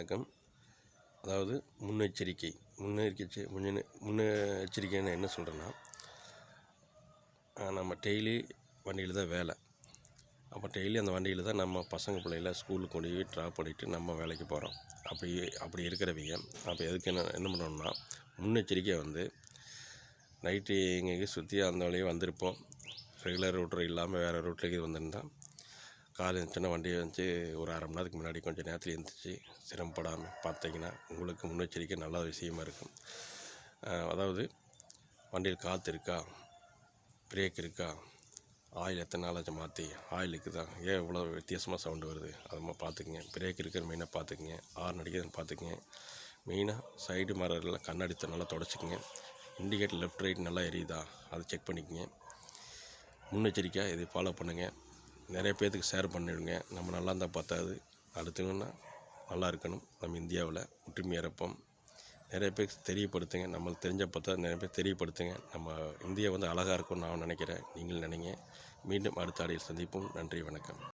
வணக்கம். அதாவது முன்னெச்சரிக்கை. முன்னெச்சரிக்கை முன்ன முன்னெச்சரிக்கைன்னு என்ன சொல்கிறேன்னா நம்ம டெய்லி வண்டியில் தான் வேலை. அப்போ டெய்லி அந்த வண்டியில் தான் நம்ம பசங்க பிள்ளைகள ஸ்கூலுக்கு கொண்டு போய் ட்ராப் பண்ணிவிட்டு நம்ம வேலைக்கு போகிறோம் அப்படி அப்படி இருக்கிறவங்க அப்போ எதுக்கு என்ன என்ன பண்ணணும்னா முன்னெச்சரிக்கை வந்து நைட்டு எங்கேயும் சுற்றி அந்த வழியே வந்திருப்போம். ரெகுலர் ரூட்ரு இல்லாமல் வேறு ரூட்லேயே வந்திருந்தால் காலை எழுந்திரிச்சோன்னே வண்டியை வந்து ஒரு அரை மணி நேரத்துக்கு முன்னாடி கொஞ்சம் நேரத்தில் எழுந்திரிச்சி சிரமப்படாமல் பார்த்தீங்கன்னா உங்களுக்கு முன்னெச்சரிக்கை நல்ல விஷயமா இருக்கும். அதாவது வண்டியில் காற்று இருக்கா? பிரேக் இருக்கா? ஆயில் எத்தனை நாளாச்சும் மாற்றி ஆயிலுக்கு தான் ஏன் இவ்வளோ வித்தியாசமாக சவுண்டு வருது? அதுமாதிரி பார்த்துக்குங்க பிரேக் இருக்கிற மெயினாக பார்த்துக்குங்க ஆறு அடிக்கிறதுன்னு பார்த்துக்குங்க மெயினாக சைடு மரத்தில் கண்ணாடி நல்லா தொடச்சிக்கங்க. இண்டிகேட்டர் லெஃப்ட் ரைட் நல்லா எரியுதா? அதை செக் பண்ணிக்கங்க. முன்னெச்சரிக்கையாக இதை ஃபாலோ பண்ணுங்கள் நிறைய பேர்த்துக்கு ஷேர் பண்ணிவிடுங்க நம்ம நல்லா இருந்தால் பார்த்தாது அடுத்தவங்கன்னா நல்லா இருக்கணும். நம்ம இந்தியாவில் ஒற்றுமையாக இருப்போம் நிறைய பேருக்கு தெரியப்படுத்துங்க. நம்மளுக்கு தெரிஞ்ச பார்த்தா நிறைய பேர் தெரியப்படுத்துங்க. நம்ம இந்தியா வந்து அழகாக இருக்கும்னு நான் நினைக்கிறேன். நீங்கள் நினைங்க. மீண்டும் அடுத்த ஆடியில் சந்திப்போம். நன்றி வணக்கம்.